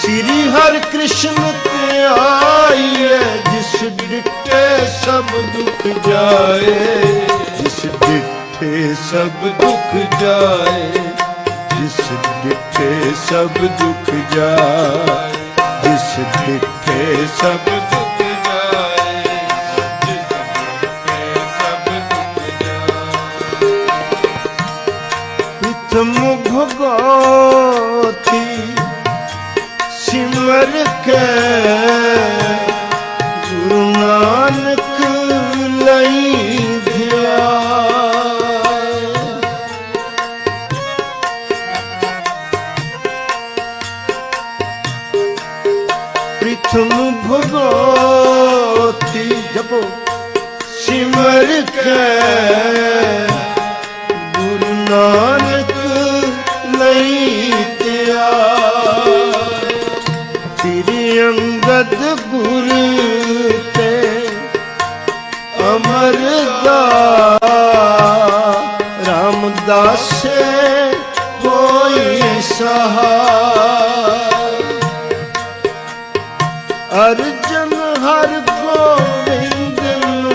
ਸ੍ਰੀ ਹਰਿ ਕ੍ਰਿਸ਼ਨ ਤੇ ਆਈਏ, ਜਿਸ ਡਿੱਠੇ ਸਭ ਦੁੱਖ ਜਾਏ, ਜਿਸ ਡਿੱਠੇ ਸਭ ਦੁੱਖ ਜਾਏ, ਜਿਸ ਡਿੱਠੇ ਸਭ ਦੁੱਖ ਜਾਏ, ਜਿਸ ਡਿੱਠੇ ਸਭ ਦੁੱਖ ਜਾਏ ਪ੍ਰਥਮ ਭਗਵਤੀ ਜਪੋ ਸਿਮਰ ਕੇ ਗੁਰੂ ਨਾਨਕ ਲਈ ਤਿਆਰ ਤੇਰੀ ਅੰਗਦ ਗੁਰ ਤੇ ਅਮਰਦਾ ਰਾਮਦਾਸ ਕੋਈ ਸਹਾਰ ਅਰਜਨ ਹਰ ਗੋਬਿੰਦ ਨੂੰ,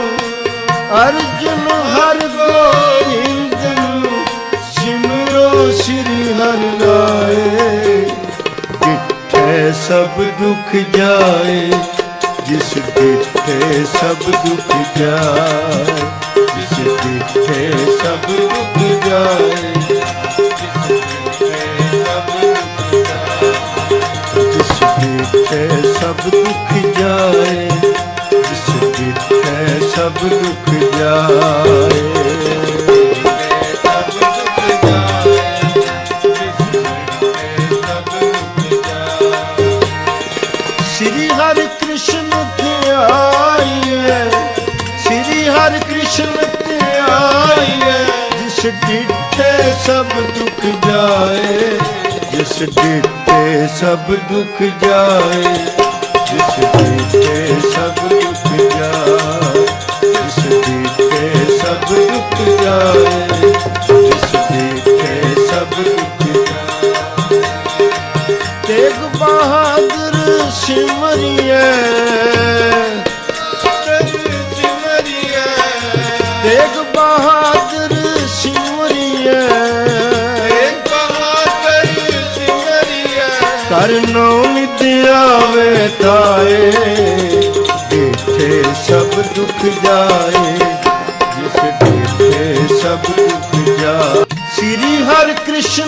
ਅਰਜਨ ਹਰ ਗੋਬਿੰਦ ਨੂੰ, ਸਿਮਰੋ ਸ੍ਰੀ ਹਰਿ ਲਾਏ। ਜਿੱਥੇ ਸਭ ਦੁੱਖ ਜਾਏ, ਜਿਸ ਡਿੱਠੇ ਸਭ ਦੁੱਖ ਜਾਏ, ਜਿਸ ਡਿੱਠੇ ਸਭ ਦੁੱਖ ਜਾਏ, ਜਿਸ ਡਿੱਠੇ ਸਭ ਦੁੱਖ ਜਾਏ। ਜਿਸ ਡਿੱਠੇ ਸਭ ਦੁੱਖ ਜਾਏ, ਜਿਸ ਜਿੱਤੈ ਸਭ ਦੁੱਖ ਜਾਏ। ਸ੍ਰੀ ਹਰਿ ਕ੍ਰਿਸ਼ਨ ਧਿਆਈਏ ਸ੍ਰੀ ਹਰਿ ਕ੍ਰਿਸ਼ਨ ਧਿਆਈਏ ਜਿਸ ਡਿੱਠੇ ਸਭ ਦੁੱਖ ਜਾਏ, ਜਿਸ ਡਿੱਠੇ ਸਭ ਦੁੱਖ ਜਾਏ। ਜਿਸ ਡਿੱਠੇ ਸਭ ਦੁੱਖ ਜਾਏ ਜਿਸ ਡਿੱਠੇ ਸਭ ਬਹਾਦਰ ਸਿਮਰਿਏ ਤੇਗ ਬਹਾਦਰ ਤਾਏ ਦੇਖੇ ਸਭ ਦੁੱਖ ਜਾਏ ਜਿਸ ਦੇਖੇ ਸਭ ਦੁੱਖ ਜਾਏ। ਸ੍ਰੀ ਹਰਿ ਕ੍ਰਿਸ਼ਨ